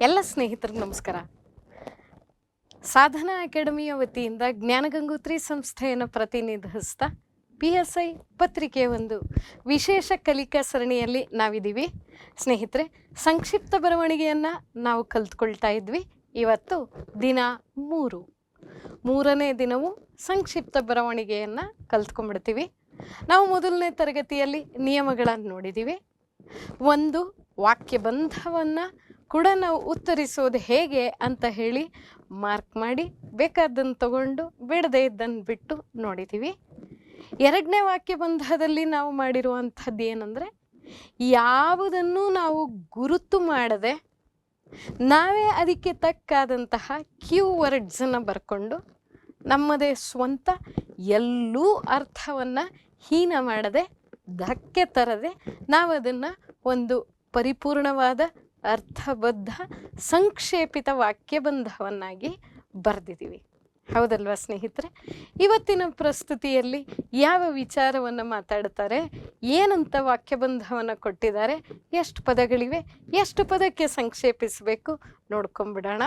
ಎಲ್ಲ ಸ್ನೇಹಿತರಿಗೆ ನಮಸ್ಕಾರ. ಸಾಧನಾ ಅಕಾಡೆಮಿಯ ವತಿಯಿಂದ ಜ್ಞಾನಗಂಗೋತ್ರಿ ಸಂಸ್ಥೆಯನ್ನು ಪ್ರತಿನಿಧಿಸ್ತಾ ಪಿ ಎಸ್ ಐ ಪತ್ರಿಕೆಯ ಒಂದು ವಿಶೇಷ ಕಲಿಕಾ ಸರಣಿಯಲ್ಲಿ ನಾವಿದ್ದೀವಿ. ಸ್ನೇಹಿತರೆ, ಸಂಕ್ಷಿಪ್ತ ಬರವಣಿಗೆಯನ್ನು ನಾವು ಕಲ್ತ್ಕೊಳ್ತಾ ಇದ್ವಿ. ಇವತ್ತು ದಿನ ಮೂರು. ಮೂರನೇ ದಿನವೂ ಸಂಕ್ಷಿಪ್ತ ಬರವಣಿಗೆಯನ್ನು ಕಲ್ತ್ಕೊಂಡ್ಬಿಡ್ತೀವಿ. ನಾವು ಮೊದಲನೇ ತರಗತಿಯಲ್ಲಿ ನಿಯಮಗಳನ್ನು ನೋಡಿದ್ದೀವಿ. ಒಂದು ವಾಕ್ಯಬಂಧವನ್ನು ಕೂಡ ನಾವು ಉತ್ತರಿಸೋದು ಹೇಗೆ ಅಂತ ಹೇಳಿ ಮಾರ್ಕ್ ಮಾಡಿ ಬೇಕಾದ್ದನ್ನು ತಗೊಂಡು ಬಿಡದೆ ಇದ್ದನ್ನು ಬಿಟ್ಟು ನೋಡಿದ್ದೀವಿ. ಎರಡನೇ ವಾಕ್ಯ ಬಂಧದಲ್ಲಿ ನಾವು ಮಾಡಿರುವಂಥದ್ದು ಏನಂದರೆ, ಯಾವುದನ್ನು ನಾವು ಗುರುತು ಮಾಡದೆ ನಾವೇ ಅದಕ್ಕೆ ತಕ್ಕಾದಂತಹ ಕ್ಯೂ ವರ್ಡ್ಸನ್ನು ಬರ್ಕೊಂಡು ನಮ್ಮದೇ ಸ್ವಂತ ಎಲ್ಲೂ ಅರ್ಥವನ್ನು ಹೀನ ಮಾಡದೆ ಧಕ್ಕೆ ತರದೆ ನಾವು ಅದನ್ನು ಒಂದು ಪರಿಪೂರ್ಣವಾದ ಅರ್ಥಬದ್ಧ, ಸಂಕ್ಷೇಪಿತ ವಾಕ್ಯಬಂಧವನ್ನಾಗಿ ಬರೆದಿದ್ದೀವಿ. ಹೌದಲ್ವಾ ಸ್ನೇಹಿತರೆ? ಇವತ್ತಿನ ಪ್ರಸ್ತುತಿಯಲ್ಲಿ ಯಾವ ವಿಚಾರವನ್ನು ಮಾತಾಡ್ತಾರೆ, ಏನಂತ ವಾಕ್ಯಬಂಧವನ್ನು ಕೊಟ್ಟಿದ್ದಾರೆ, ಎಷ್ಟು ಪದಗಳಿವೆ, ಎಷ್ಟು ಪದಕ್ಕೆ ಸಂಕ್ಷೇಪಿಸಬೇಕು ನೋಡ್ಕೊಂಬಿಡೋಣ.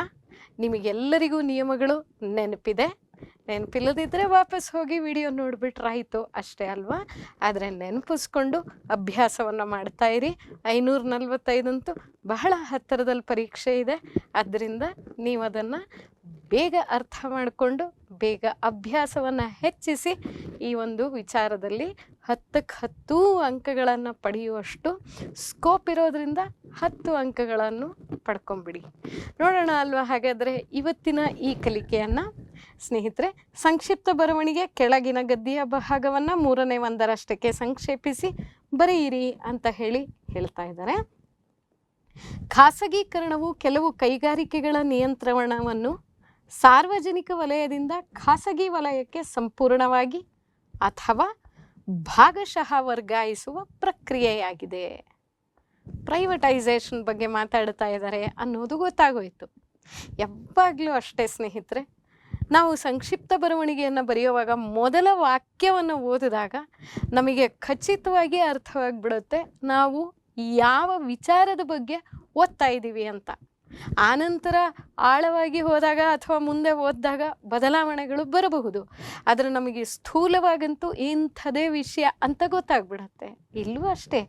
ನಿಮಗೆಲ್ಲರಿಗೂ ನಿಯಮಗಳು ನೆನಪಿದೆ. ನೆನಪಿಲ್ಲದಿದ್ದರೆ ವಾಪಸ್ ಹೋಗಿ ವಿಡಿಯೋ ನೋಡ್ಬಿಟ್ರಾಯಿತು ಅಷ್ಟೇ ಅಲ್ವಾ? ಆದರೆ ನೆನಪಿಸ್ಕೊಂಡು ಅಭ್ಯಾಸವನ್ನು ಮಾಡ್ತಾ ಇರಿ. ಐನೂರ ನಲ್ವತ್ತೈದಂತೂ ಬಹಳ ಹತ್ತಿರದಲ್ಲಿ ಪರೀಕ್ಷೆ ಇದೆ. ಅದರಿಂದ ನೀವು ಅದನ್ನು ಬೇಗ ಅರ್ಥ ಮಾಡಿಕೊಂಡು ಬೇಗ ಅಭ್ಯಾಸವನ್ನು ಹೆಚ್ಚಿಸಿ ಈ ಒಂದು ವಿಚಾರದಲ್ಲಿ ಹತ್ತಕ್ಕೆ ಹತ್ತು ಅಂಕಗಳನ್ನು ಪಡೆಯುವಷ್ಟು ಸ್ಕೋಪ್ ಇರೋದರಿಂದ ಹತ್ತು ಅಂಕಗಳನ್ನು ಪಡ್ಕೊಂಬಿಡಿ. ನೋಡೋಣ ಅಲ್ವಾ? ಹಾಗಾದರೆ ಇವತ್ತಿನ ಈ ಕಲಿಕೆಯನ್ನು ಸ್ನೇಹಿತರೆ, ಸಂಕ್ಷಿಪ್ತ ಬರವಣಿಗೆ ಕೆಳಗಿನ ಗದ್ದೆಯ ಭಾಗವನ್ನು ಮೂರನೇ ಒಂದರಷ್ಟಕ್ಕೆ ಸಂಕ್ಷೇಪಿಸಿ ಬರೆಯಿರಿ ಅಂತ ಹೇಳಿ ಹೇಳ್ತಾ ಇದ್ದಾರೆ. ಖಾಸಗೀಕರಣವು ಕೆಲವು ಕೈಗಾರಿಕೆಗಳ ನಿಯಂತ್ರಣವನ್ನು ಸಾರ್ವಜನಿಕ ವಲಯದಿಂದ ಖಾಸಗಿ ವಲಯಕ್ಕೆ ಸಂಪೂರ್ಣವಾಗಿ ಅಥವಾ ಭಾಗಶಃ ವರ್ಗಾಯಿಸುವ ಪ್ರಕ್ರಿಯೆಯಾಗಿದೆ. ಪ್ರೈವಟೈಸೇಷನ್ ಬಗ್ಗೆ ಮಾತಾಡ್ತಾ ಇದ್ದಾರೆ ಅನ್ನೋದು ಗೊತ್ತಾಗೋಯಿತು. ಯಾವಾಗಲೂ ಅಷ್ಟೇ ಸ್ನೇಹಿತರೆ ನಾವು ಸಂಕ್ಷಿಪ್ತ ಬರವಣಿಗೆಯನ್ನು ಬರೆಯುವಾಗ ಮೊದಲ ವಾಕ್ಯವನ್ನು ಓದಿದಾಗ ನಮಗೆ ಖಚಿತವಾಗಿ ಅರ್ಥವಾಗಿಬಿಡುತ್ತೆ, ನಾವು ಯಾವ ವಿಚಾರದ ಬಗ್ಗೆ ಓದ್ತಾ ಇದ್ದೀವಿ ಅಂತ. ಆನಂತರ ಆಳವಾಗಿ ಹೋದಾಗ ಅಥವಾ ಮುಂದೆ ಓದಿದಾಗ ಬದಲಾವಣೆಗಳು ಬರಬಹುದು, ಆದರೆ ನಮಗೆ ಸ್ಥೂಲವಾಗಂತೂ ಇಂಥದೇ ವಿಷಯ ಅಂತ ಗೊತ್ತಾಗ್ಬಿಡತ್ತೆ. ಇಲ್ಲೂ ಅಷ್ಟೇ,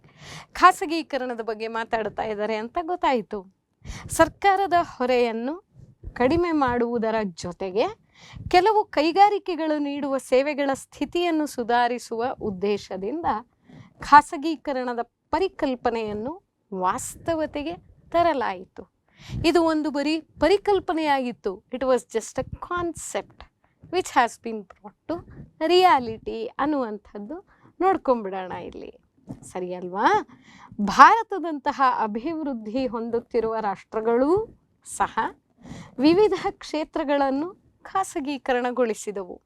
ಖಾಸಗೀಕರಣದ ಬಗ್ಗೆ ಮಾತಾಡ್ತಾ ಇದ್ದಾರೆ ಅಂತ ಗೊತ್ತಾಯಿತು. ಸರ್ಕಾರದ ಹೊರೆಯನ್ನು ಕಡಿಮೆ ಮಾಡುವುದರ ಜೊತೆಗೆ ಕೆಲವು ಕೈಗಾರಿಕೆಗಳು ನೀಡುವ ಸೇವೆಗಳ ಸ್ಥಿತಿಯನ್ನು ಸುಧಾರಿಸುವ ಉದ್ದೇಶದಿಂದ ಖಾಸಗೀಕರಣದ ಪರಿಕಲ್ಪನೆಯನ್ನು ವಾಸ್ತವತೆಗೆ ತರಲಾಯಿತು. ಇದು ಒಂದು ಬರೀ ಪರಿಕಲ್ಪನೆಯಾಗಿತ್ತು. It was just a concept which has been brought to reality ಅನ್ನುವಂಥದ್ದು ನೋಡ್ಕೊಂಬಿಡೋಣ ಇಲ್ಲಿ. ಸರಿ ಅಲ್ವಾ? ಭಾರತದಂತಹ ಅಭಿವೃದ್ಧಿ ಹೊಂದುತ್ತಿರುವ ರಾಷ್ಟ್ರಗಳೂ ಸಹ ವಿವಿಧ ಕ್ಷೇತ್ರಗಳನ್ನು ಖಾಸಗೀಕರಣಗೊಳಿಸಿದವು.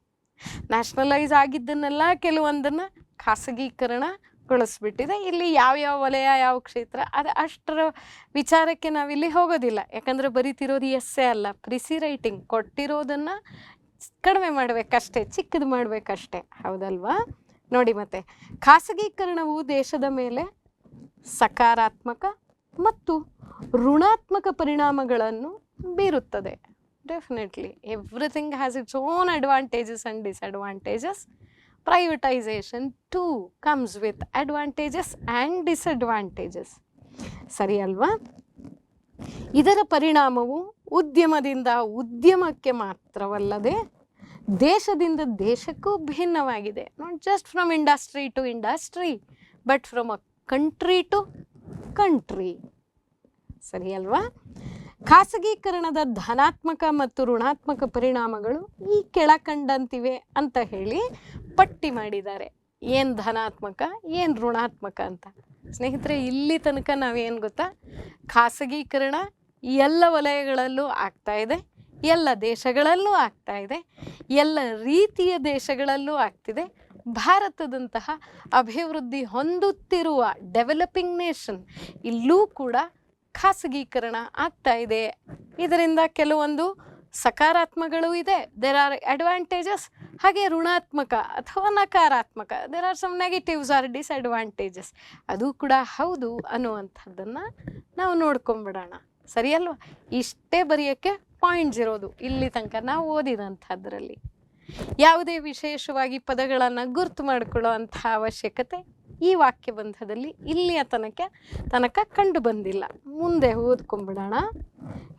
ನ್ಯಾಷನಲೈಸ್ ಆಗಿದ್ದನ್ನೆಲ್ಲ ಕೆಲವೊಂದನ್ನು ಖಾಸಗೀಕರಣಗೊಳಿಸ್ಬಿಟ್ಟಿದೆ. ಇಲ್ಲಿ ಯಾವ ಯಾವ ವಲಯ, ಯಾವ ಕ್ಷೇತ್ರ, ಅದು ಅಷ್ಟರ ವಿಚಾರಕ್ಕೆ ನಾವಿಲ್ಲಿ ಹೋಗೋದಿಲ್ಲ. ಯಾಕಂದರೆ ಬರಿತಿರೋದು ಎಸ್ಸೆ ಅಲ್ಲ. ಪ್ರಿಸಿ ರೈಟಿಂಗ್ ಕೊಟ್ಟಿರೋದನ್ನು ಕಡಿಮೆ ಮಾಡಬೇಕಷ್ಟೇ, ಚಿಕ್ಕದು ಮಾಡಬೇಕಷ್ಟೇ. ಹೌದಲ್ವಾ? ನೋಡಿ ಮತ್ತೆ, ಖಾಸಗೀಕರಣವು ದೇಶದ ಮೇಲೆ ಸಕಾರಾತ್ಮಕ ಮತ್ತು ಋಣಾತ್ಮಕ ಪರಿಣಾಮಗಳನ್ನು ಬೀರುತ್ತದೆ. Definitely everything has its own advantages and disadvantages privatisation too comes with advantages and disadvantages ಸರಿ ಅಲ್ವಾ ಇದರ ಪರಿಣಾಮವು ಉದ್ಯಮದಿಂದ ಉದ್ಯಮಕ್ಕೆ ಮಾತ್ರವಲ್ಲದೆ ದೇಶದಿಂದ ದೇಶಕ್ಕೂ ಭಿನ್ನವಾಗಿದೆ. Not just from industry to industry but from a country to country ಸರಿ ಅಲ್ವಾ ಖಾಸಗೀಕರಣದ ಧನಾತ್ಮಕ ಮತ್ತು ಋಣಾತ್ಮಕ ಪರಿಣಾಮಗಳು ಈ ಕೆಳಕಂಡಂತಿವೆ ಅಂತ ಹೇಳಿ ಪಟ್ಟಿ ಮಾಡಿದ್ದಾರೆ. ಏನು ಧನಾತ್ಮಕ, ಏನು ಋಣಾತ್ಮಕ ಅಂತ. ಸ್ನೇಹಿತರೆ, ಇಲ್ಲಿ ತನಕ ನಾವೇನು ಗೊತ್ತಾ? ಖಾಸಗೀಕರಣ ಎಲ್ಲ ವಲಯಗಳಲ್ಲೂ ಆಗ್ತಾ ಇದೆ, ಎಲ್ಲ ದೇಶಗಳಲ್ಲೂ ಆಗ್ತಾ ಇದೆ, ಎಲ್ಲ ರೀತಿಯ ದೇಶಗಳಲ್ಲೂ ಆಗ್ತಿದೆ. ಭಾರತದಂತಹ ಅಭಿವೃದ್ಧಿ ಹೊಂದುತ್ತಿರುವ ಡೆವಲಪಿಂಗ್ ನೇಷನ್ ಇಲ್ಲೂ ಕೂಡ ಖಾಸಗೀಕರಣ ಆಗ್ತಾ ಇದೆ. ಇದರಿಂದ ಕೆಲವೊಂದು ಸಕಾರಾತ್ಮಕಗಳು ಇದೆ. ದೇರ್ ಆರ್ ಅಡ್ವಾಂಟೇಜಸ್ ಹಾಗೆ ಋಣಾತ್ಮಕ ಅಥವಾ ನಕಾರಾತ್ಮಕ. There are some negatives are disadvantages ಅದು ಕೂಡ ಹೌದು ಅನ್ನುವಂಥದ್ದನ್ನು ನಾವು ನೋಡ್ಕೊಂಬಿಡೋಣ. ಸರಿಯಲ್ವಾ ಇಷ್ಟೇ ಬರೆಯೋಕ್ಕೆ ಪಾಯಿಂಟ್ಸ್ ಇರೋದು. ಇಲ್ಲಿ ತನಕ ನಾವು ಓದಿದಂಥದ್ರಲ್ಲಿ. ಯಾವುದೇ ವಿಶೇಷವಾಗಿ ಪದಗಳನ್ನು ಗುರ್ತು ಮಾಡಿಕೊಳ್ಳೋ ಅಂಥ ಅವಶ್ಯಕತೆ ಈ ವಾಕ್ಯಬಂಧದಲ್ಲಿ ಇಲ್ಲಿಯ ತನಕ ತನಕ ಕಂಡು ಬಂದಿಲ್ಲ. ಮುಂದೆ ಓದ್ಕೊಂಡ್ಬಿಡೋಣ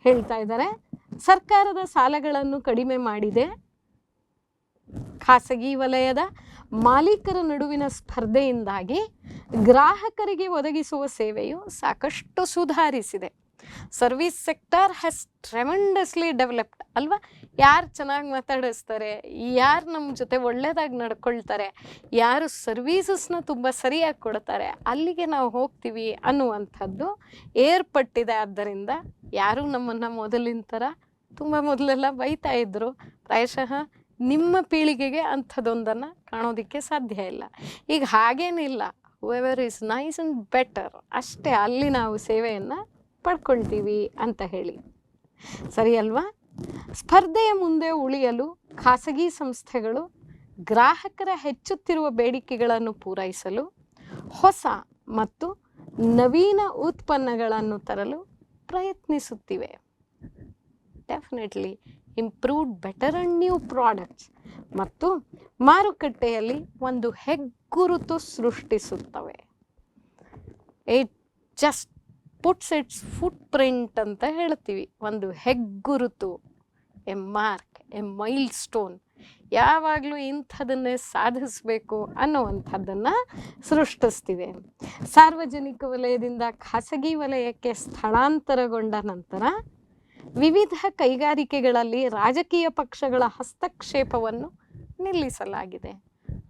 ಹೇಳ್ತಾ ಇದ್ದಾರೆ, ಸರ್ಕಾರದ ಸಾಲಗಳನ್ನು ಕಡಿಮೆ ಮಾಡಿದೆ. ಖಾಸಗಿ ವಲಯದ ಮಾಲೀಕರ ನಡುವಿನ ಸ್ಪರ್ಧೆಯಿಂದಾಗಿ ಗ್ರಾಹಕರಿಗೆ ಒದಗಿಸುವ ಸೇವೆಯು ಸಾಕಷ್ಟು ಸುಧಾರಿಸಿದೆ. Service sector has tremendously developed ಅಲ್ವಾ? ಯಾರು ಚೆನ್ನಾಗಿ ಮಾತಾಡಿಸ್ತಾರೆ? ಯಾರು ನಮ್ಮ ಜೊತೆ ಒಳ್ಳೆಯದಾಗಿ ನಡ್ಕೊಳ್ತಾರೆ? ಯಾರು ಸರ್ವೀಸಸ್ನ ತುಂಬ ಸರಿಯಾಗಿ ಕೊಡ್ತಾರೆ? ಅಲ್ಲಿಗೆ ನಾವು ಹೋಗ್ತೀವಿ ಅನ್ನುವಂಥದ್ದು ಏರ್ಪಟ್ಟಿದೆ. ಆದ್ದರಿಂದ ಯಾರು ನಮ್ಮನ್ನು ಮೊದಲಿನ ಥರ ತುಂಬ ಮೊದಲೆಲ್ಲ ಬೈತಾ ಇದ್ದರು ಪ್ರಾಯಶಃ ನಿಮ್ಮ ಪೀಳಿಗೆಗೆ ಅಂಥದ್ದೊಂದನ್ನು ಕಾಣೋದಕ್ಕೆ ಸಾಧ್ಯ ಇಲ್ಲ. ಈಗ ಹಾಗೇನಿಲ್ಲ. Ever is nice and better ಅಷ್ಟೇ ಅಲ್ಲಿ ನಾವು ಸೇವೆಯನ್ನು ಪಡ್ಕೊಳ್ತೀವಿ ಅಂತ ಹೇಳಿ. ಸರಿ ಅಲ್ವಾ? ಸ್ಪರ್ಧೆಯ ಮುಂದೆ ಉಳಿಯಲು ಖಾಸಗಿ ಸಂಸ್ಥೆಗಳು ಗ್ರಾಹಕರ ಹೆಚ್ಚುತ್ತಿರುವ ಬೇಡಿಕೆಗಳನ್ನು ಪೂರೈಸಲು, ಹೊಸ ಮತ್ತು ನವೀನ ಉತ್ಪನ್ನಗಳನ್ನು ತರಲು ಪ್ರಯತ್ನಿಸುತ್ತಿವೆ. Definitely improved better and new products ಮತ್ತು ಮಾರುಕಟ್ಟೆಯಲ್ಲಿ ಒಂದು ಹೆಗ್ಗುರುತು ಸೃಷ್ಟಿಸುತ್ತವೆ. It just puts its footprint ಅಂತ ಹೇಳ್ತೀವಿ. ಒಂದು ಹೆಗ್ಗುರುತು, a mark, a milestone ಯಾವಾಗಲೂ ಇಂಥದನ್ನೇ ಸಾಧಿಸಬೇಕು ಅನ್ನುವಂಥದ್ದನ್ನು ಸೃಷ್ಟಿಸ್ತಿದೆ. ಸಾರ್ವಜನಿಕ ವಲಯದಿಂದ ಖಾಸಗಿ ವಲಯಕ್ಕೆ ಸ್ಥಳಾಂತರಗೊಂಡ ನಂತರ ವಿವಿಧ ಕೈಗಾರಿಕೆಗಳಲ್ಲಿ ರಾಜಕೀಯ ಪಕ್ಷಗಳ ಹಸ್ತಕ್ಷೇಪವನ್ನು ನಿಲ್ಲಿಸಲಾಗಿದೆ.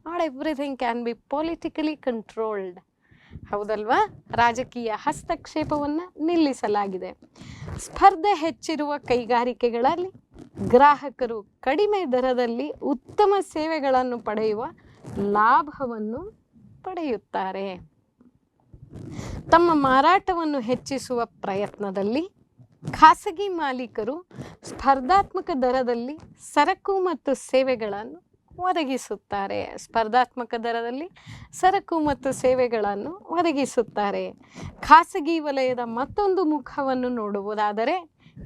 All everything can be politically controlled ಹೌದಲ್ವಾ? ರಾಜಕೀಯ ಹಸ್ತಕ್ಷೇಪವನ್ನು ನಿಲ್ಲಿಸಲಾಗಿದೆ. ಸ್ಪರ್ಧೆ ಹೆಚ್ಚಿರುವ ಕೈಗಾರಿಕೆಗಳಲ್ಲಿ ಗ್ರಾಹಕರು ಕಡಿಮೆ ದರದಲ್ಲಿ ಉತ್ತಮ ಸೇವೆಗಳನ್ನು ಪಡೆಯುವ ಲಾಭವನ್ನು ಪಡೆಯುತ್ತಾರೆ. ತಮ್ಮ ಮಾರಾಟವನ್ನು ಹೆಚ್ಚಿಸುವ ಪ್ರಯತ್ನದಲ್ಲಿ ಖಾಸಗಿ ಮಾಲೀಕರು ಸ್ಪರ್ಧಾತ್ಮಕ ದರದಲ್ಲಿ ಸರಕು ಮತ್ತು ಸೇವೆಗಳನ್ನು ಒದಗಿಸುತ್ತಾರೆ. ಸ್ಪರ್ಧಾತ್ಮಕ ದರದಲ್ಲಿ ಸರಕು ಮತ್ತು ಸೇವೆಗಳನ್ನು ಒದಗಿಸುತ್ತಾರೆ. ಖಾಸಗಿ ವಲಯದ ಮತ್ತೊಂದು ಮುಖವನ್ನು ನೋಡುವುದಾದರೆ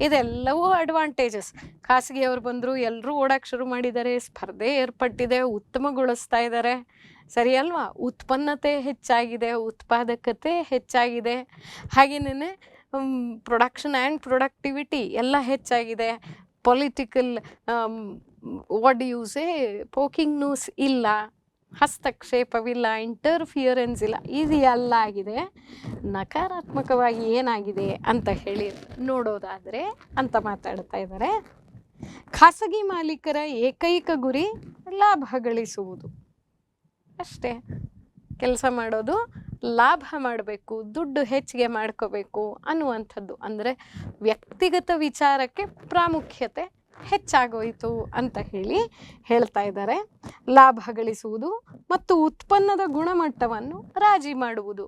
ಇದೆಲ್ಲವೂ ಅಡ್ವಾಂಟೇಜಸ್ ಖಾಸಗಿಯವರು ಬಂದರು ಎಲ್ಲರೂ ಓಡಕ್ಕೆ ಶುರು ಮಾಡಿದ್ದಾರೆ, ಸ್ಪರ್ಧೆ ಏರ್ಪಟ್ಟಿದೆ, ಉತ್ತಮಗೊಳಿಸ್ತಾ ಇದ್ದಾರೆ. ಸರಿ ಅಲ್ವಾ? ಉತ್ಪನ್ನತೆ ಹೆಚ್ಚಾಗಿದೆ, ಉತ್ಪಾದಕತೆ ಹೆಚ್ಚಾಗಿದೆ. ಹಾಗೆಯೇ ಪ್ರೊಡಕ್ಷನ್ ಆ್ಯಂಡ್ ಪ್ರೊಡಕ್ಟಿವಿಟಿ ಎಲ್ಲ ಹೆಚ್ಚಾಗಿದೆ. Political what you say poking news ಇಲ್ಲ, ಹಸ್ತಕ್ಷೇಪವಿಲ್ಲ ಇಂಟರ್ಫಿಯರೆನ್ಸ್ ಇಲ್ಲ, ಇದು ಎಲ್ಲ ಆಗಿದೆ. ನಕಾರಾತ್ಮಕವಾಗಿ ಏನಾಗಿದೆ ಅಂತ ಹೇಳಿ ನೋಡೋದಾದರೆ, ಅಂತ ಮಾತಾಡ್ತಾ ಇದ್ದಾರೆ. ಖಾಸಗಿ ಮಾಲೀಕರ ಏಕೈಕ ಗುರಿ ಲಾಭ ಗಳಿಸುವುದು. ಅಷ್ಟೇ. ಕೆಲಸ ಮಾಡೋದು ಲಾಭ ಮಾಡಬೇಕು, ದುಡ್ಡು ಹೆಚ್ಚಿಗೆ ಮಾಡ್ಕೋಬೇಕು ಅನ್ನುವಂಥದ್ದು. ಅಂದರೆ ವ್ಯಕ್ತಿಗತ ವಿಚಾರಕ್ಕೆ ಪ್ರಾಮುಖ್ಯತೆ ಹೆಚ್ಚಾಗೋಯಿತು ಅಂತ ಹೇಳಿ ಹೇಳ್ತಾ ಇದ್ದಾರೆ. ಲಾಭ ಗಳಿಸುವುದು ಮತ್ತು ಉತ್ಪನ್ನದ ಗುಣಮಟ್ಟವನ್ನು ರಾಜಿ ಮಾಡುವುದು.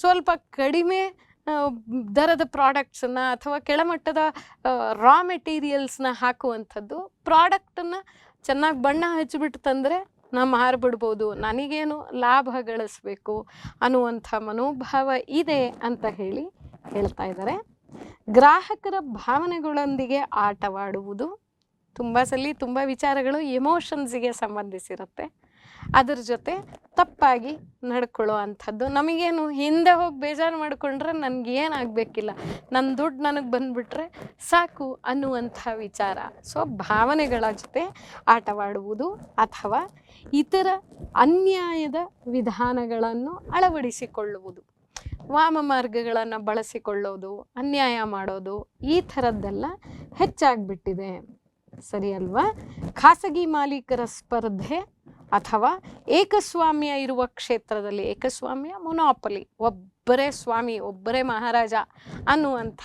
ಸ್ವಲ್ಪ ಕಡಿಮೆ ದರದ ಪ್ರಾಡಕ್ಟ್ಸನ್ನು ಅಥವಾ ಕೆಳಮಟ್ಟದ ರಾ ಮೆಟೀರಿಯಲ್ಸ್ನ ಹಾಕುವಂಥದ್ದು ಪ್ರಾಡಕ್ಟನ್ನು ಚೆನ್ನಾಗಿ ಬಣ್ಣ ಹಚ್ಚಿಬಿಟ್ಟು ತಂದರೆ ನಾ ಮಾರ್ಬಿಡ್ಬೋದು. ನನಗೇನು ಲಾಭ ಗಳಿಸ್ಬೇಕು ಅನ್ನುವಂಥ ಮನೋಭಾವ ಇದೆ ಅಂತ ಹೇಳಿ ಹೇಳ್ತಾ ಇದ್ದಾರೆ. ಗ್ರಾಹಕರ ಭಾವನೆಗಳೊಂದಿಗೆ ಆಟವಾಡುವುದು ತುಂಬ ಸಲ ತುಂಬ ವಿಚಾರಗಳು ಎಮೋಷನ್ಸಿಗೆ ಸಂಬಂಧಿಸಿರುತ್ತೆ. ಅದ್ರ ಜೊತೆ ತಪ್ಪಾಗಿ ನಡ್ಕೊಳ್ಳೋ ಅಂಥದ್ದು. ನಮಗೇನು ಹಿಂದೆ ಹೋಗಿ ಬೇಜಾರು ಮಾಡಿಕೊಂಡ್ರೆ ನನಗೆ ಏನಾಗಬೇಕಿಲ್ಲ ನನ್ನ ದುಡ್ಡು ನನಗೆ ಬಂದುಬಿಟ್ರೆ ಸಾಕು ಅನ್ನುವಂಥ ವಿಚಾರ. ಸೊ ಭಾವನೆಗಳ ಜೊತೆ ಆಟವಾಡುವುದು ಅಥವಾ ಇತರ ಅನ್ಯಾಯದ ವಿಧಾನಗಳನ್ನು ಅಳವಡಿಸಿಕೊಳ್ಳುವುದು. ವಾಮ ಮಾರ್ಗಗಳನ್ನು ಬಳಸಿಕೊಳ್ಳೋದು, ಅನ್ಯಾಯ ಮಾಡೋದು ಈ ಥರದ್ದೆಲ್ಲ ಹೆಚ್ಚಾಗ್ಬಿಟ್ಟಿದೆ. ಸರಿ ಅಲ್ವಾ ಖಾಸಗಿ ಮಾಲೀಕರ ಸ್ಪರ್ಧೆ ಅಥವಾ ಏಕಸ್ವಾಮ್ಯ ಇರುವ ಕ್ಷೇತ್ರದಲ್ಲಿ ಏಕಸ್ವಾಮ್ಯ ಮೊನೋಪಲಿ ಒಬ್ಬರೇ ಸ್ವಾಮಿ, ಒಬ್ಬರೇ ಮಹಾರಾಜ ಅನ್ನುವಂಥ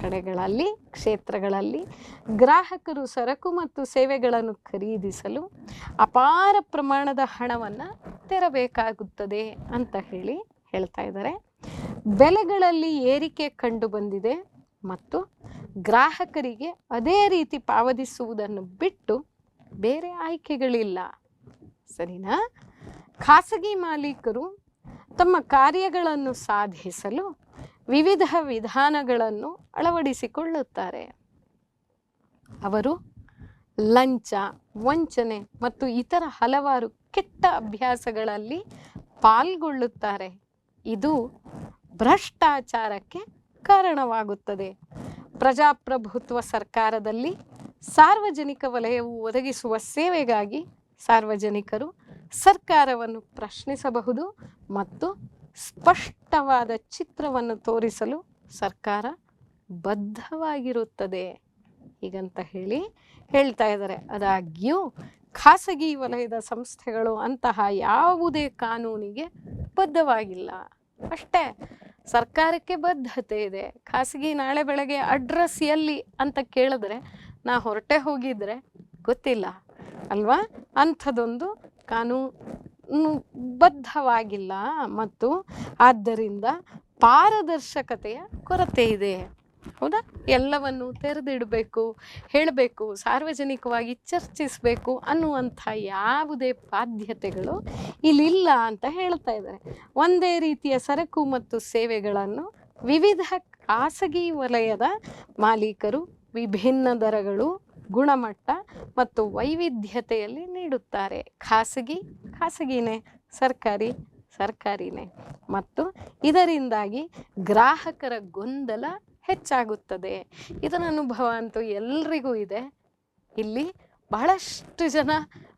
ಕಡೆಗಳಲ್ಲಿ, ಕ್ಷೇತ್ರಗಳಲ್ಲಿ ಗ್ರಾಹಕರು ಸರಕು ಮತ್ತು ಸೇವೆಗಳನ್ನು ಖರೀದಿಸಲು ಅಪಾರ ಪ್ರಮಾಣದ ಹಣವನ್ನು ತೆರಬೇಕಾಗುತ್ತದೆ ಅಂತ ಹೇಳಿ ಹೇಳ್ತಾ ಇದ್ದಾರೆ. ಬೆಲೆಗಳಲ್ಲಿ ಏರಿಕೆ ಕಂಡು ಬಂದಿದೆ ಮತ್ತು ಗ್ರಾಹಕರಿಗೆ ಅದೇ ರೀತಿ ಪಾವತಿಸುವುದನ್ನು ಬಿಟ್ಟು ಬೇರೆ ಆಯ್ಕೆಗಳಿಲ್ಲ. ಸರಿನಾ? ಖಾಸಗಿ ಮಾಲೀಕರು ತಮ್ಮ ಕಾರ್ಯಗಳನ್ನು ಸಾಧಿಸಲು ವಿವಿಧ ವಿಧಾನಗಳನ್ನು ಅಳವಡಿಸಿಕೊಳ್ಳುತ್ತಾರೆ. ಅವರು ಲಂಚ, ವಂಚನೆ ಮತ್ತು ಇತರ ಹಲವಾರು ಕೆಟ್ಟ ಅಭ್ಯಾಸಗಳಲ್ಲಿ ಪಾಲ್ಗೊಳ್ಳುತ್ತಾರೆ. ಇದು ಭ್ರಷ್ಟಾಚಾರಕ್ಕೆ ಕಾರಣವಾಗುತ್ತದೆ. ಪ್ರಜಾಪ್ರಭುತ್ವ ಸರ್ಕಾರದಲ್ಲಿ ಸಾರ್ವಜನಿಕ ವಲಯವು ಒದಗಿಸುವ ಸೇವೆಗಾಗಿ ಸಾರ್ವಜನಿಕರು ಸರ್ಕಾರವನ್ನು ಪ್ರಶ್ನಿಸಬಹುದು ಮತ್ತು ಸ್ಪಷ್ಟವಾದ ಚಿತ್ರವನ್ನು ತೋರಿಸಲು ಸರ್ಕಾರ ಬದ್ಧವಾಗಿರುತ್ತದೆ. ಹೀಗಂತ ಹೇಳಿ ಹೇಳ್ತಾ ಇದ್ದಾರೆ. ಆದಾಗ್ಯೂ ಖಾಸಗಿ ವಲಯದ ಸಂಸ್ಥೆಗಳು ಅಂತಹ ಯಾವುದೇ ಕಾನೂನಿಗೆ ಬದ್ಧವಾಗಿಲ್ಲ. ಅಷ್ಟೇ. ಸರ್ಕಾರಕ್ಕೆ ಬದ್ಧತೆ ಇದೆ. ಖಾಸಗಿ ನಾಳೆ ಬೆಳಗ್ಗೆ ಅಡ್ರೆಸ್ ಎಲ್ಲಿ ಅಂತ ಕೇಳಿದ್ರೆ, ನಾ ಹೊರಟೆ ಹೋಗಿದ್ರೆ ಗೊತ್ತಿಲ್ಲ ಅಲ್ವಾ? ಅಂಥದ್ದೊಂದು ಕಾನೂನು ಬದ್ಧವಾಗಿಲ್ಲ. ಮತ್ತು ಆದ್ದರಿಂದ ಪಾರದರ್ಶಕತೆಯ ಕೊರತೆ ಇದೆ. ಹೌದಾ ಎಲ್ಲವನ್ನು ತೆರೆದಿಡಬೇಕು, ಹೇಳಬೇಕು, ಸಾರ್ವಜನಿಕವಾಗಿ ಚರ್ಚಿಸಬೇಕು ಅನ್ನುವಂಥ ಯಾವುದೇ ಬಾಧ್ಯತೆಗಳು ಇಲ್ಲಿಲ್ಲ ಅಂತ ಹೇಳ್ತಾ ಇದ್ದಾರೆ. ಒಂದೇ ರೀತಿಯ ಸರಕು ಮತ್ತು ಸೇವೆಗಳನ್ನು ವಿವಿಧ ಖಾಸಗಿ ವಲಯದ ಮಾಲೀಕರು, ವಿಭಿನ್ನ ದರಗಳು, ಗುಣಮಟ್ಟ ಮತ್ತು ವೈವಿಧ್ಯತೆಯಲ್ಲಿ ನೀಡುತ್ತಾರೆ. ಖಾಸಗಿ, ಖಾಸಗಿನೇ, ಸರ್ಕಾರಿ, ಸರ್ಕಾರಿನೇ. ಮತ್ತು ಇದರಿಂದಾಗಿ ಗ್ರಾಹಕರ ಗೊಂದಲ ಹೆಚ್ಚಾಗುತ್ತದೆ. ಇದರ ಅನುಭವ ಅಂತೂ ಎಲ್ರಿಗೂ ಇದೆ. ಇಲ್ಲಿ ಬಹಳಷ್ಟು ಜನ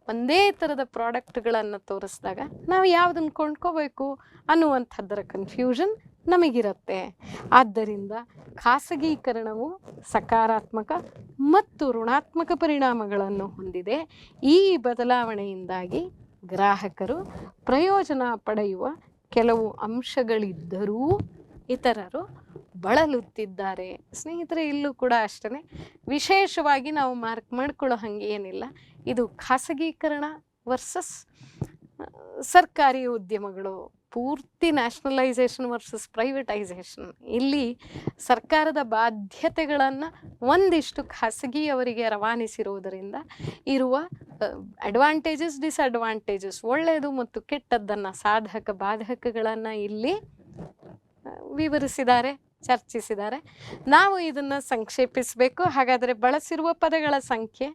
ಒಂದೇ ಥರದ ಪ್ರಾಡಕ್ಟ್ಗಳನ್ನು ತೋರಿಸಿದಾಗ ನಾವು ಯಾವುದನ್ನು ಕೊಂಡ್ಕೋಬೇಕು ಅನ್ನುವಂಥದ್ದರ ಕನ್ಫ್ಯೂಷನ್ ನಮಗಿರುತ್ತೆ. ಆದ್ದರಿಂದ ಖಾಸಗೀಕರಣವು ಸಕಾರಾತ್ಮಕ ಮತ್ತು ಋಣಾತ್ಮಕ ಪರಿಣಾಮಗಳನ್ನು ಹೊಂದಿದೆ. ಈ ಬದಲಾವಣೆಯಿಂದಾಗಿ ಗ್ರಾಹಕರು ಪ್ರಯೋಜನ ಪಡೆಯುವ ಕೆಲವು ಅಂಶಗಳಿದ್ದರೂ ಇತರರು ಬಳಲುತ್ತಿದ್ದಾರೆ. ಸ್ನೇಹಿತರೆ, ಇಲ್ಲೂ ಕೂಡ ಅಷ್ಟೇ ವಿಶೇಷವಾಗಿ ನಾವು ಮಾರ್ಕ್ ಮಾಡ್ಕೊಳ್ಳೋ ಹಾಗೆ ಏನಿಲ್ಲ. ಇದು ಖಾಸಗೀಕರಣ ವರ್ಸಸ್ ಸರ್ಕಾರಿ ಉದ್ಯಮಗಳು, ಪೂರ್ತಿ ನ್ಯಾಷನಲೈಸೇಷನ್ ವರ್ಸಸ್ ಪ್ರೈವೇಟೈಸೇಷನ್. ಇಲ್ಲಿ ಸರ್ಕಾರದ ಬಾಧ್ಯತೆಗಳನ್ನು ಒಂದಿಷ್ಟು ಖಾಸಗಿಯವರಿಗೆ ರವಾನಿಸಿರುವುದರಿಂದ ಇರುವ ಅಡ್ವಾಂಟೇಜಸ್ ಡಿಸ್ಅಡ್ವಾಂಟೇಜಸ್ ಒಳ್ಳೆಯದು ಮತ್ತು ಕೆಟ್ಟದ್ದನ್ನು ಸಾಧಕ ಬಾಧಕಗಳನ್ನು ಇಲ್ಲಿ ವಿವರಿಸಿದ್ದಾರೆ, ಚರ್ಚಿಸಿದ್ದಾರೆ. ನಾವು ಇದನ್ನು ಸಂಕ್ಷೇಪಿಸಬೇಕು. ಹಾಗಾದರೆ ಬಳಸಿರುವ ಪದಗಳ ಸಂಖ್ಯೆ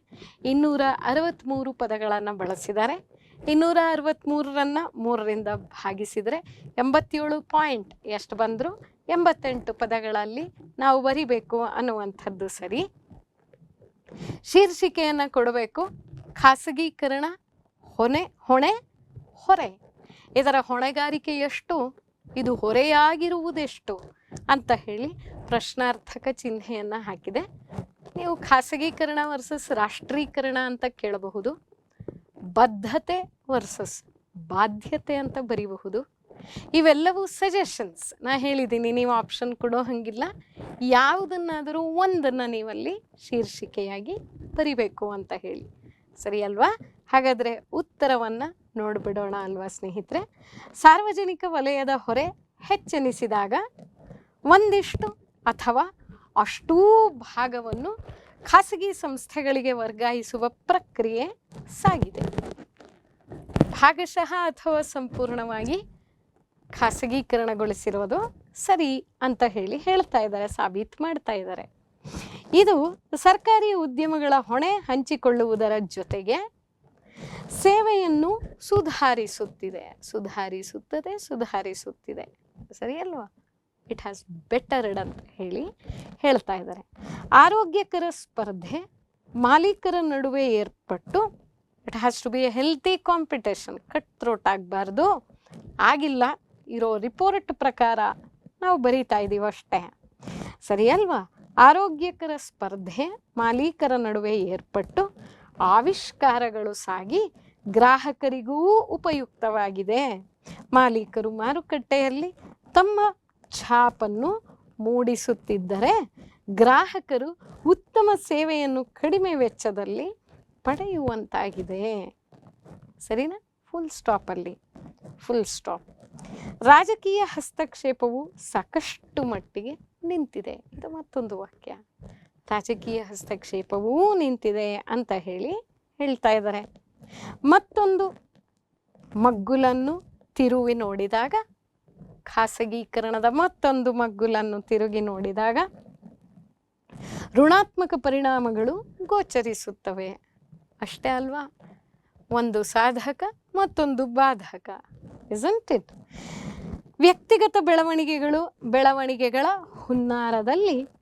ಇನ್ನೂರ ಅರವತ್ತ್ಮೂರು ಪದಗಳನ್ನು ಬಳಸಿದ್ದಾರೆ. ಇನ್ನೂರ ಅರವತ್ತ್ಮೂರರನ್ನು ಮೂರರಿಂದ ಭಾಗಿಸಿದರೆ ಎಂಬತ್ತೇಳು ಪಾಯಿಂಟ್ ಎಷ್ಟು ಬಂದರೂ ಎಂಬತ್ತೆಂಟು ಪದಗಳಲ್ಲಿ ನಾವು ಬರಿಬೇಕು ಅನ್ನುವಂಥದ್ದು ಸರಿ. ಶೀರ್ಷಿಕೆಯನ್ನು ಕೊಡಬೇಕು. ಖಾಸಗೀಕರಣ ಹೊಣೆ ಹೊಣೆ, ಹೊರೆ. ಇದರ ಹೊಣೆಗಾರಿಕೆ ಎಷ್ಟು? ಇದು ಹೊರೆಯಾಗಿರುವುದೆಷ್ಟು ಅಂತ ಹೇಳಿ ಪ್ರಶ್ನಾರ್ಥಕ ಚಿಹ್ನೆಯನ್ನು ಹಾಕಿದೆ. ನೀವು ಖಾಸಗೀಕರಣ ವರ್ಸಸ್ ರಾಷ್ಟ್ರೀಕರಣ ಅಂತ ಕೇಳಬಹುದು. ಬದ್ಧತೆ ವರ್ಸಸ್ ಬಾಧ್ಯತೆ ಅಂತ ಬರೀಬಹುದು. ಇವೆಲ್ಲವೂ ಸಜೆಷನ್ಸ್ ನಾ ಹೇಳಿದ್ದೀನಿ ನೀವು ಆಪ್ಷನ್ ಕೊಡೋ ಹಾಗಿಲ್ಲ. ಯಾವುದನ್ನಾದರೂ ಒಂದನ್ನು ನೀವಲ್ಲಿ ಶೀರ್ಷಿಕೆಯಾಗಿ ಬರಿಬೇಕು ಅಂತ ಹೇಳಿ. ಸರಿ ಅಲ್ವಾ? ಹಾಗಾದರೆ ಉತ್ತರವನ್ನು ನೋಡಿಬಿಡೋಣ ಅಲ್ವಾ ಸ್ನೇಹಿತರೆ. ಸಾರ್ವಜನಿಕ ವಲಯದ ಹೊರೆ ಹೆಚ್ಚೆನಿಸಿದಾಗ ಒಂದಿಷ್ಟು ಅಥವಾ ಅಷ್ಟೂ ಭಾಗವನ್ನು ಖಾಸಗಿ ಸಂಸ್ಥೆಗಳಿಗೆ ವರ್ಗಾಯಿಸುವ ಪ್ರಕ್ರಿಯೆ ಸಾಗಿದೆ. ಭಾಗಶಃ ಅಥವಾ ಸಂಪೂರ್ಣವಾಗಿ ಖಾಸಗೀಕರಣಗೊಳಿಸಿರುವುದು ಸರಿ ಅಂತ ಹೇಳಿ ಹೇಳ್ತಾ ಇದ್ದಾರೆ, ಸಾಬೀತು ಮಾಡ್ತಾ ಇದ್ದಾರೆ. ಇದು ಸರ್ಕಾರಿ ಉದ್ಯಮಗಳ ಹೊಣೆ ಹಂಚಿಕೊಳ್ಳುವುದರ ಜೊತೆಗೆ ಸೇವೆಯನ್ನು ಸುಧಾರಿಸುತ್ತಿದೆ. ಸುಧಾರಿಸುತ್ತದೆ, ಸುಧಾರಿಸುತ್ತಿದೆ. ಸರಿ ಅಲ್ವಾ? ಇಟ್ ಹ್ಯಾಸ್ ಬೆಟರ್ಡ್ ಅಂತ ಹೇಳಿ ಹೇಳ್ತಾ ಇದ್ದಾರೆ. ಆರೋಗ್ಯಕರ ಸ್ಪರ್ಧೆ, ಮಾಲೀಕರ ನಡುವೆ ಏರ್ಪಟ್ಟು it has to be a healthy competition cut throat ಆಗಬಾರ್ದು ಆಗಿಲ್ಲ, ಇರೋ ರಿಪೋರ್ಟ್ ಪ್ರಕಾರ ನಾವು ಬರೀತಾ ಇದ್ದೀವಿ ಅಷ್ಟೇ. ಸರಿ ಅಲ್ವಾ? ಆರೋಗ್ಯಕರ ಸ್ಪರ್ಧೆ, ಮಾಲೀಕರ ನಡುವೆ ಏರ್ಪಟ್ಟು ಆವಿಷ್ಕಾರಗಳು ಸಾಗಿ ಗ್ರಾಹಕರಿಗೂ ಉಪಯುಕ್ತವಾಗಿದೆ. ಮಾಲೀಕರು ಮಾರುಕಟ್ಟೆಯಲ್ಲಿ ತಮ್ಮ ಛಾಪನ್ನು ಮೂಡಿಸುತ್ತಿದ್ದರೆ ಗ್ರಾಹಕರು ಉತ್ತಮ ಸೇವೆಯನ್ನು ಕಡಿಮೆ ವೆಚ್ಚದಲ್ಲಿ ಪಡೆಯುವಂತಾಗಿದೆ. ಸರಿನಾ? ಫುಲ್ ಸ್ಟಾಪಲ್ಲಿ ಫುಲ್ ಸ್ಟಾಪ್ ರಾಜಕೀಯ ಹಸ್ತಕ್ಷೇಪವು ಸಾಕಷ್ಟು ಮಟ್ಟಿಗೆ ನಿಂತಿದೆ. ಇದು ಮತ್ತೊಂದು ವಾಕ್ಯ. ರಾಜಕೀಯ ಹಸ್ತಕ್ಷೇಪವೂ ನಿಂತಿದೆ ಅಂತ ಹೇಳಿ ಹೇಳ್ತಾ ಇದ್ದಾರೆ. ಮತ್ತೊಂದು ಮಗ್ಗುಲನ್ನು ತಿರುವಿ ನೋಡಿದಾಗ, ಖಾಸಗೀಕರಣದ ಮತ್ತೊಂದು ಮಗ್ಗುಲನ್ನು ತಿರುಗಿ ನೋಡಿದಾಗ ಋಣಾತ್ಮಕ ಪರಿಣಾಮಗಳು ಗೋಚರಿಸುತ್ತವೆ. ಅಷ್ಟೇ ಅಲ್ವಾ? ಒಂದು ಸಾಧಕ, ಮತ್ತೊಂದು ಬಾಧಕ ಇಸಂಟ್ ಇಟ್ ವ್ಯಕ್ತಿಗತ ಬೆಳವಣಿಗೆಗಳು ಬೆಳವಣಿಗೆಗಳ ಹುನ್ನಾರದಲ್ಲಿ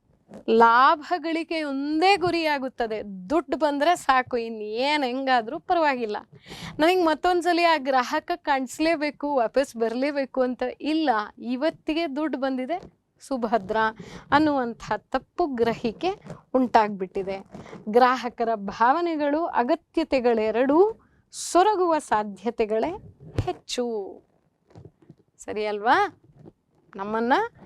ಲಾಭ ಗಳಿಕೆ ಒಂದೇ ಗುರಿಯಾಗುತ್ತದೆ. ದುಡ್ಡು ಬಂದರೆ ಸಾಕು, ಇನ್ನೇನು ಹೆಂಗಾದರೂ ಪರವಾಗಿಲ್ಲ. ನನಗೆ ಮತ್ತೊಂದ್ಸಲಿ ಆ ಗ್ರಾಹಕ ಕಾಣಿಸ್ಲೇಬೇಕು, ವಾಪಸ್ ಬರಲೇಬೇಕು ಅಂತ ಇಲ್ಲ. ಇವತ್ತಿಗೆ ದುಡ್ಡು ಬಂದಿದೆ, ಸುಭದ್ರ ಅನ್ನುವಂಥ ತಪ್ಪು ಗ್ರಹಿಕೆ ಉಂಟಾಗ್ಬಿಟ್ಟಿದೆ. ಗ್ರಾಹಕರ ಭಾವನೆಗಳು, ಅಗತ್ಯತೆಗಳೆರಡೂ ಸೊರಗುವ ಸಾಧ್ಯತೆಗಳೇ ಹೆಚ್ಚು. ಸರಿ ಅಲ್ವಾ ನಮ್ಮನ್ನು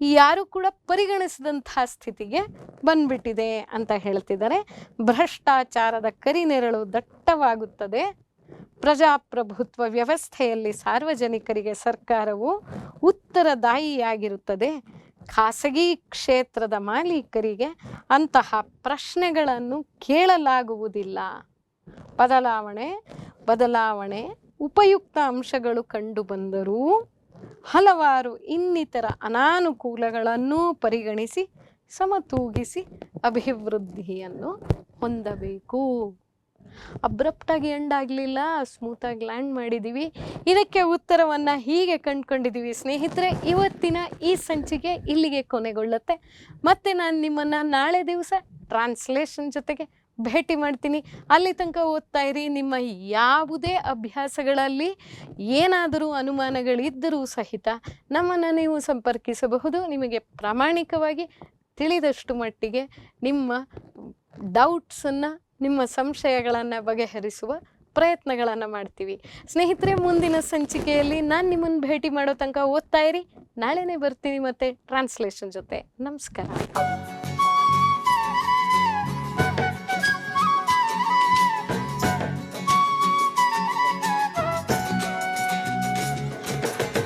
ಯಾರು ಕೂಡ ಪರಿಗಣಿಸಿದಂತಹ ಸ್ಥಿತಿಗೆ ಬಂದ್ಬಿಟ್ಟಿದೆ ಅಂತ ಹೇಳ್ತಿದ್ದಾರೆ. ಭ್ರಷ್ಟಾಚಾರದ ಕರಿನೆರಳು ದಟ್ಟವಾಗುತ್ತದೆ. ಪ್ರಜಾಪ್ರಭುತ್ವ ವ್ಯವಸ್ಥೆಯಲ್ಲಿ ಸಾರ್ವಜನಿಕರಿಗೆ ಸರ್ಕಾರವು ಉತ್ತರದಾಯಿಯಾಗಿರುತ್ತದೆ. ಖಾಸಗಿ ಕ್ಷೇತ್ರದ ಮಾಲೀಕರಿಗೆ ಅಂತಹ ಪ್ರಶ್ನೆಗಳನ್ನು ಕೇಳಲಾಗುವುದಿಲ್ಲ. ಬದಲಾವಣೆ ಬದಲಾವಣೆ ಉಪಯುಕ್ತ ಅಂಶಗಳು ಕಂಡುಬಂದರೂ ಹಲವಾರು ಇನ್ನಿತರ ಅನಾನುಕೂಲಗಳನ್ನು ಪರಿಗಣಿಸಿ, ಸಮತೂಗಿಸಿ ಅಭಿವೃದ್ಧಿಯನ್ನು ಹೊಂದಬೇಕು. ಅಬ್ರಪ್ಟಾಗಿ ಎಂಡ್ ಆಗಲಿಲ್ಲ ಸ್ಮೂತಾಗಿ ಲ್ಯಾಂಡ್ ಮಾಡಿದ್ದೀವಿ ಇದಕ್ಕೆ ಉತ್ತರವನ್ನು ಹೀಗೆ ಕಂಡುಕೊಂಡಿದ್ದೀವಿ ಸ್ನೇಹಿತರೆ, ಇವತ್ತಿನ ಈ ಸಂಚಿಕೆ ಇಲ್ಲಿಗೆ ಕೊನೆಗೊಳ್ಳುತ್ತೆ. ಮತ್ತೆ ನಾನು ನಿಮ್ಮನ್ನು ನಾಳೆ ದಿವಸ ಟ್ರಾನ್ಸ್ಲೇಷನ್ ಜೊತೆಗೆ ಭೇಟಿ ಮಾಡ್ತೀನಿ. ಅಲ್ಲಿ ತನಕ ಓದ್ತಾ ಇರಿ. ನಿಮ್ಮ ಯಾವುದೇ ಅಭ್ಯಾಸಗಳಲ್ಲಿ ಏನಾದರೂ ಅನುಮಾನಗಳಿದ್ದರೂ ಸಹಿತ ನಮ್ಮನ್ನು ನೀವು ಸಂಪರ್ಕಿಸಬಹುದು. ನಿಮಗೆ ಪ್ರಾಮಾಣಿಕವಾಗಿ ತಿಳಿದಷ್ಟು ಮಟ್ಟಿಗೆ ನಿಮ್ಮ ಡೌಟ್ಸನ್ನು, ನಿಮ್ಮ ಸಂಶಯಗಳನ್ನು ಬಗೆಹರಿಸುವ ಪ್ರಯತ್ನಗಳನ್ನು ಮಾಡ್ತೀವಿ. ಸ್ನೇಹಿತರೆ, ಮುಂದಿನ ಸಂಚಿಕೆಯಲ್ಲಿ ನಾನು ನಿಮ್ಮನ್ನು ಭೇಟಿ ಮಾಡೋ ತನಕ ಓದ್ತಾ ಇರಿ. ನಾಳೆನೇ ಬರ್ತೀನಿ ಮತ್ತೆ ಟ್ರಾನ್ಸ್ಲೇಷನ್ ಜೊತೆ. ನಮಸ್ಕಾರ.